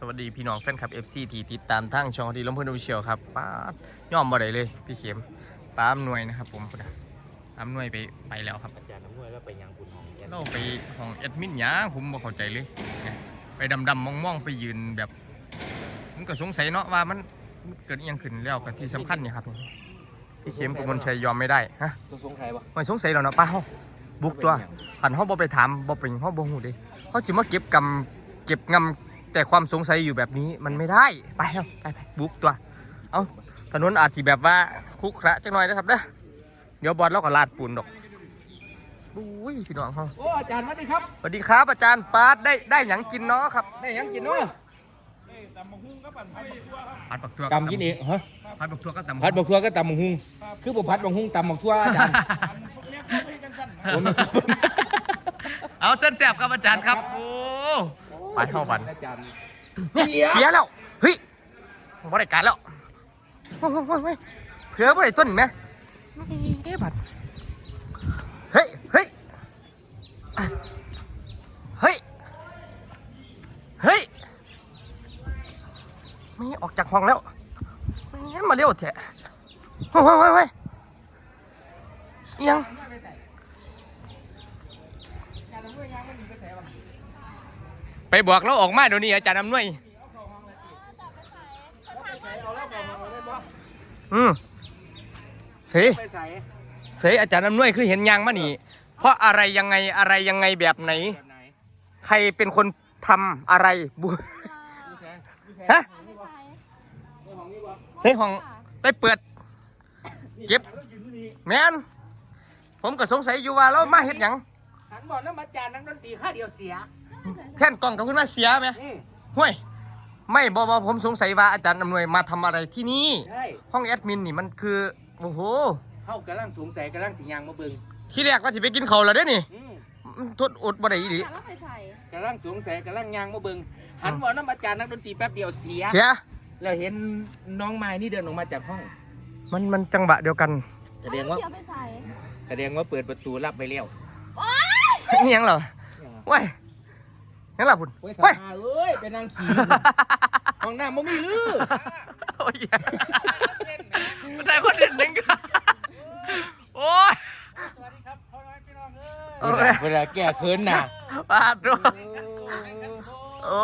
สวัสดีพี่น้องแฟนคลับ FC ที่ติดตามทางช่องที่ลำพูนอฟิเชียลครับป้าดย่อมบ่ได้เลยพี่เข็มป้าอำนวยนะครับผมพุ่นน่ะอำนวยไปไปแล้วครับอาจารย์น้ำนวยแล้วไปยังคุณของแกนเราไปห้องแอดมินหยางผมบ่เข้าใจเลยเนี่ยไปดำๆมองๆไปยืนแบบมันก็สงสัยเนาะว่ามันมันเกิดอิหยังขึ้นแล้วก็ที่สำคัญเนี่ยครับพี่เข็มกมลชัยยอมไม่ได้ฮะตัวสงสัยปะไม่สงสัยแล้วเนาะป้าเฮาบุกตัวขันเขาบ่ไปถามบ่เป็นเขาบ่ฮู้เด้เขาสิมาเก็บกำเก็บงำ แต่ความสงสัยอยู่แบบนี้มันไม่ได้ไปเฮาไปไปบุกตัว เอาถนนอาจสิแบบว่าคุกคระจังหน่อยนะครับเด้อเดี๋ยวบอลเราก็ลาดปูนดอกอุ้ยพี่น้องเฮาโอ้อาจารย์มาดิครับสวัสดีครับอาจารย์ปาดได้ได้หยังกินเนาะครับได้ยังกินเนาะผัดบักทั่วตำกินเองฮะผัดบักทั่วก็ตำพัดบักทั่วก็ตำบักหุ่งคือผมพัดบักหุ่งตำบักทั่วอาจารย์ผมเอาเส้นแสบครับอาจารย์ครับโอ้ ไปเข้าบันอาจารย์เนี่ยเสียแล้ว เฮ้ยบริการแล้วโอ้ยโอ้ยโอ้ยเผื่อบริต้นไหมเอ๊ะบัดเฮ้ย เฮ้ย เฮ้ย เฮ้ย ไม่ออกจากห้องแล้วไม่งั้นมาเร็วเถอะโอ้ยโอ้ยโอ้ยโอ้ยยัง ไปบอกเราออกมาเดี๋ยวนี้อาจารย์อำนวยอืมเสียไปใส่เสีอาจารย์อำนวยคือเห็นยางมานี่ เพราะอะไรยังไงอะไรยังไงแบบไหน แบบไหนใครเป็นคนทำอะไรบุฮะเฮ้ยห้องไปเปิด เก็บ แมนผมก็สงสัยอยู่ว่าเรามาเห็ดหยังหันบอกน้ำอาจารย์นักดนตรีค่าเดียวเสีย แท่นกล้องกับคุณมาเสียไหมอืมห่วย ไม่บอบอผมสงสัยว่าอาจารย์อำนวยมาทำอะไรที่นี่ ใช่ห้องแอดมินนี่มันคือ โอ้โหเข้ากำลังสงสัยกำลังสิยางมาเบิ่งที่แรกว่าจะไปกินเขาวแล้วเด้อนี่อืมมันทดอดบ่ได้อีหลีอยากเล่าไปใส่ กำลังสงสัยกำลังยางมาเบิ่งหันบอกน้ำอาจารย์นักดนตรีแป๊บเดียวเสีย เสีย เราเห็นน้องไม้นี่เดินออกมาจากห้อง มันมันจังหวะเดียวกัน แสดงว่าเดี๋ยวไปใส่แสดงว่าเปิดประตูรับไปแล้ว นี่ยังเหรอว้าย ยังเหรอพุ่นโอ้ยสาว้ายมาเอ้ยไปนั่งขี่ห้องน้ำมันมีลือโอ้ยมันได้คนเด่นหนึ่งโอ้ยสวัสดีครับพ่อแม่พี่น้องเอ้โอ้ยเวลาแก้เคินน่ะปาดด้วยโอ้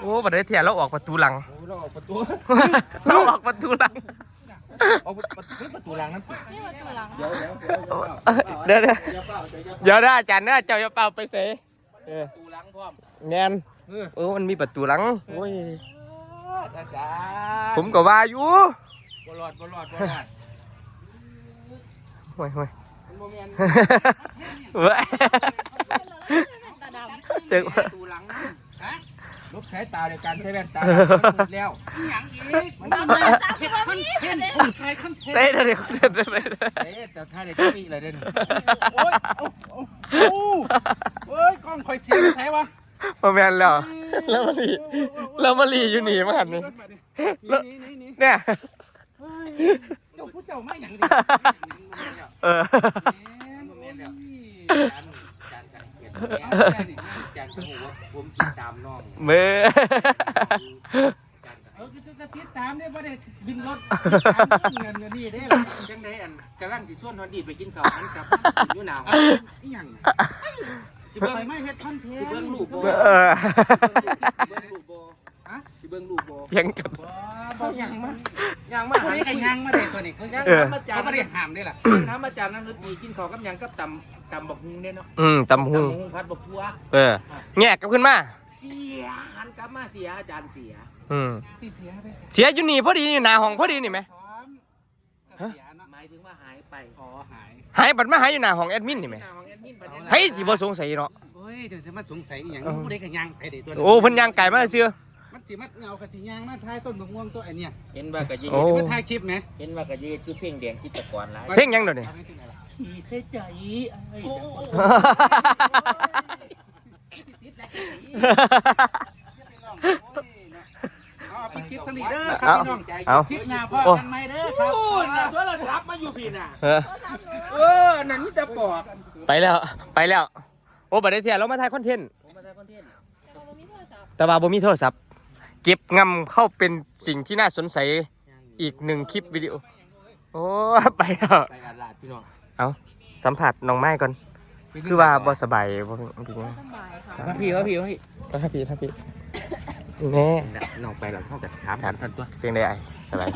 โอ้ประเดี๋ยวเถียเราออกประตูหลังโอ้เราออกประตูเราออกประตูหลัง ออกประตูประตูหลังนั้นปิดนี่ประตูหลัง เดี๋ยวเดี๋ยวเดี๋ยวเดี๋ยวเดี๋ยวเปล่าเดี๋ยวเดี๋ยวนะอาจารย์นะเจ้าอย่าเป่าไปเสยเออประตูหลังพร้อมแนนเออโอ้มันมีประตูหลังโอ้ยอาจารย์ผมก็ว่าอยู่บรอดบรอดบอดโอ้ยโอ้ยมันโมเมนต์เว้ยเจ๊ประตูหลังฮะ ลบสายตาในการใช้แว่นตาแล้วอย่างอีกมันำตาตาคือว่ามีเห็นคนไทยคนเทเต้เดี๋ยวเดี๋ยวเดี๋ยวเดี๋ยวเดี๋ยวเอ๊ะแต่ท่าเด็กก็มีอะไรเด่นโอ้ยโอ้โอ้โอ้เอ้ยกล้องคอยเสียงใช่ปะมาแมนแล้วแล้วมาลีแล้วมาลีอยู่หนีมาหันนี่นี่นี่นี่นี่เนี่ยเฮ้ยเจ้าผู้เจ้าไม่หยังดิเออ ผมกินตามน้องเมื่อเออคือจะติดตามเนี่ยว่าได้บินรถเงินเงินนี่ได้จังได้อันกำลังสิส่วนฮอนดีไปกินข้าวหันกับอยู่หนาวอีหยังสิเบิ่งไปไม่เฮ็ดคอนเทนสิต์เบิ่งลูกบ่เออสิเบิ่งลูกบ่ฮะสิเบิ่งลูกบ่เถียังกันบ่ยังมายังมาตัวหานี้ก็ยังมาได้ตัวนี้เขายังเออถามอาจารเขาย์ไม่ได้ห้ามได้ล่ะถามอาจารย์นั่นดนตรีกินข้าวกับหยังกับตำ ตำบักฮุงเด้เนาะอืมตำตำหูบักฮุงพัดบักพัวเออแงกกลับขึ้นมา เสียหันกลับมาเสียอาจารย์เสียอืมที่เสียไปเสียอยู่นี่พอดีอยู่หน้าห้องพอดีนี่ไหมซ้อมก็เสียเนาะหมายถึงว่าหายไปอ๋อหายหายบัดมาหายอยู่หน้าห้องแอดมินนี่ไหมหน้าของแอดมินประเด็นเฮ้ยที่บ่สงสัยเนาะโอ้ยเดี๋ยวจะมาสงสัยอีหยังผู้ใดก็ยังไปได้ตัวโอ้เพิ่นย่างไก่มาเสื้อ มันสิมาเงากะสิยังมาทายต้นมะม่วงตัวไอ้เนี่ยเห็นว่ากะยีโอ้มาถ่ายคลิปไหมเห็นว่ากะยีคือเพลงแดงจิตรกรหลายเพลงยังเดี๋ยวนี้อาไว้ที่ไหนล่ะ ขี่เสียใจไอ้โอ้โหเอาไปคลิปสนิทเด้อครับพี่น้องเอาคลิปหน้าพ่อกันไหมเด้อคโอ้รับน่ะโทรศัพท์มาอยู่พี่น่ะเออเออนั่นนี่จะบอกไปแล้วไปแล้ว โอ้บัดได้เทียเรามาถ่ายคอนเทนต์มมาได้คอนเทนต์มมีโทรศัพท์แต่ว่าบ่มีโทรศัพท์เก็บงำเข้าเป็นสิ่งที่น่าสนใจอีกหนึ่งคลิปวิดีโอ โอ้ ไปแล้ว ไปอาลาดพี่น้องสัมผัสน้องไม้ก่อน คือว่าบ่สบายบ่เป็นไงสบายค่ะมาพี่มาพี่มาพี่ก็ถ้าพี่ถ้าพี่แน่น้องไปเราเท่ากับถามถามทันตัวเพียงได้ไอสบาย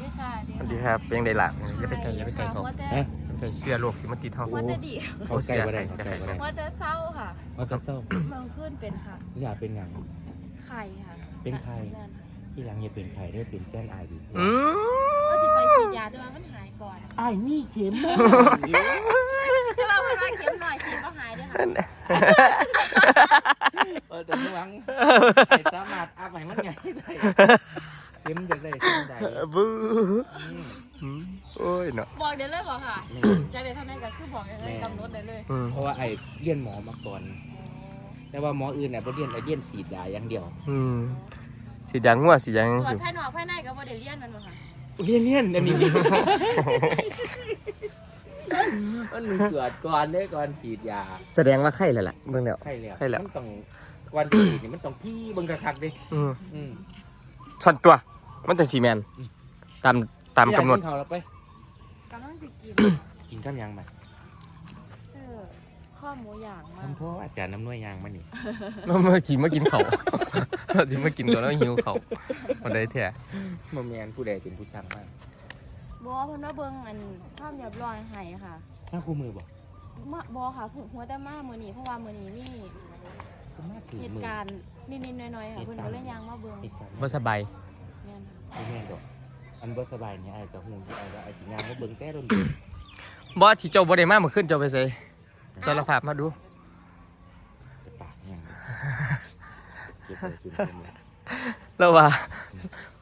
นี่ค่ะสวัสดีครับเพียงได้ละอย่าไปไกลอย่าไปไกลเขาว่าจะอย่าไปเสื้อโลกที่มันติดเฮาว่าจะดีเขาใกล้บ่ได้เขาใกล้บ่ได้ว่าจะเศร้าค่ะว่าจะเศร้าเมืองขึ้นเป็นค่ะอย่าเป็นอย่างไข่ค่ะ เป็นไข่ที่หลังอย่าเป็นไข่ได้เป็นแก้นอายดีอืมก็จะไปฉีดยาด้วยว่ามันหาย ก่อนอายนี่เข็มแต่ว่าเวลาเข็มหน่อยฉีดก็หายด้วยค่ะเออแต่ไม่หวังไอ้สามารถอาบให้มันไงได้เข็มจะได้สิ่งใดบู๊อืมอืมโอ้ยเนาะบอกเดี๋ยวเลยบอกค่ะนี่จะได้ทำได้ก็คือบอกได้เลยกำหนดได้เลยอืมเพราะว่าไอ้เรียนหมอมาก่อน แต่ว่าหมออื่นเนี่ยบ่เรียนไอ้เรียนฉีดยาอย่างเดียว อืมสียางงัวสียางตรวจอยู่ ภายนอกภายในก็บ่ได้เรียนมันบ่ค่ะ เรียนเรียนอันนี้ มันมีตรวจก่อนเด้ก่อนฉีดยาแสดงว่าไข้แล้วล่ะเบิ่งแล้ว ใช่แล้วใช่แล้ว มันต้องก่อนฉีดนี่มันต้องที่เบิ่งคักๆดิอืมอืมส่วนตัว มันจังสีแมนตามตามกำหนดอยกินข้าวแล้วไปกำลังสิกิน กินข้าวยังมาเออ ข้อหมูอย่างมาทำพ่ออาจารย์น้ำนวยยางมานี่เรามากินมากินเขาเราจะมากินตัวแล้วหิวเขาวันใดแท้บ่แม่นผู้ใดเป็นผู้สั่งมาบ่เพิ่นว่าเบิ่งอันความเรียบร้อยให้ค่ะถ้าคู่มือบ่มาบ่ค่ะหัวแต่มามื้อนี้เพราะว่ามื้อนี้มีคุณมาถือเหตุมือการณ์นิดๆหน่อยๆค่ะเพิ่นก็เลยยังมาเบิ่งเหตุการณ์บ่สบายแม่นไม่แม่นดอกอันบ่สบายเนี่ยไอ้ก็ฮู้อยู่ไอ้ก็ไอ้สิยางมาเบิ่งแต่โดนบ่ที่เจ้าบ่ได้มาเมื่อคืนเจ้าไปใส่ สารภาพมาดูจะปากยังเก็บไว้กินเต็มแล้วแล้วว่า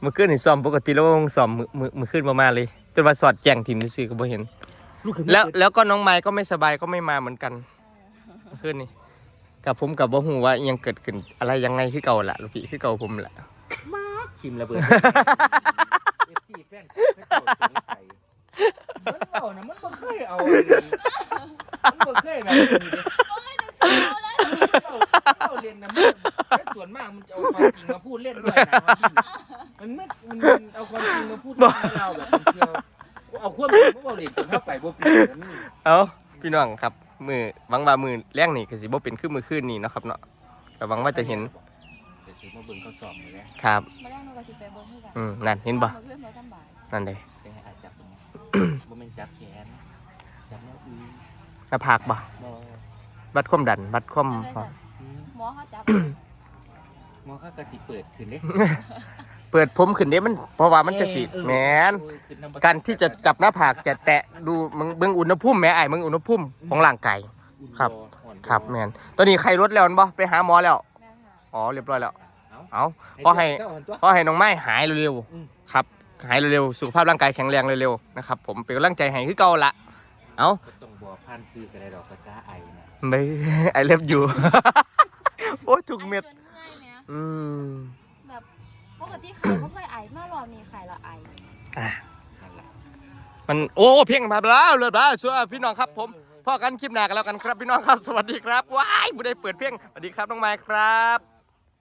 เมื่อคืนนี่ซ้อมปกติแล้วซ้อมมื้อมื้อมื้อคืนบ่มาเลยจนว่าสอดแจ้งทีมซื่อๆก็บ่เห็น ลูกเขยแล้วแล้วก็น้องไม้ก็ไม่สบายก็ไม่มาเหมือนกันเมื่อคืนนี่กับผมกับบ่ฮู้ว่าอิหยังเกิดขึ้นอะไรยังไงคือเก่าล่ะลูกพี่คือเก่าผมล่ะ ชิมระเบิด FC แฟนไม่เจ้าสงสัยมันเอานะมันบ่เคยเอาอันนี้มันบ่ เคยแบบนี้เด้เอาเลยเราเรียนนะมันแต่ส่วนมากมันจะเอาความจริงมาพูดเล่นด้วยนะมันไม่มันมันเอาความจริงมาพูดเล่นให้เราแบบมันเที่ยวเอาความจริงมาบอกเด็กจนเข้าไปบ่เปลี่ยนนะนี่เอ้าพี่น้องครับ มือหวังว่ามือแรงนี่ก็สิบ่เป็นคือมือคืนนี่เนาะครับเนาะแต่หวังว่าจะเห็นเดี๋ยวสิมาเบิ่งเขาสอบเลยนะครับ มาแรกหนูก็สิไปเบิ่งคือกันอืมนั่นเห็นบ่เพื่อนบ่สำบายนั่นเด้ เป็นไงอาจจับตรงนี้บ่แม่นจับแขนจับแนวอื่น หน้าผากบ่บ่วัดความดันวัดความได้จ้ะอืมหมอเขาจับหมอเขาก็สิเปิดขึ้นเด้เปิดผมขึ้นเด้มัน เพราะว่ามันจะสิเออแหมนโอ้ยขึ้นน้ำบัการที่จะจับหน้าผากจะแตะดูมึงเบิ่งอุณหภูมิแหม่ไอ้ายมึงอุณหภูมิของร่างกายครับ อ่อนครับแม่นตอนนี้ใครลดแล้วแม่นบ่ไปหาหมอแล้ว แม่ค่ะอ๋อเรียบร้อยแล้ว เอาเอา ขอให้ เจ้าอ่อนตัวขอให้น้องไม้หายเร็วอืม ๆครับ หายเร็วๆ สุขภาพร่างกายแข็งแรงเร็วๆ นะครับ ผมเป็นกำลังใจให้คือเก่าละเอาก็ต้ องบอกผ่านชื่อกันได้ดอกภาษาไอนะไม่ไอเล็บอยู่ โอ้ยถูกเม็ด ไอจนเมื่อยแม่อืม แบบปกติไข่บ่เคยไอมารอบนี้ไข่ละไออะนั่นแหละมันโอ้เพียงมาแล้วเลยบ้าชัวร์พี่น้องครับผมพ่อกันคลิปหน้ากันแล้วกันครับพี่น้องครับ สวัสดีครับว้ายบุได้เปิดเพียงสวัสดีครับน้องไม้ครับ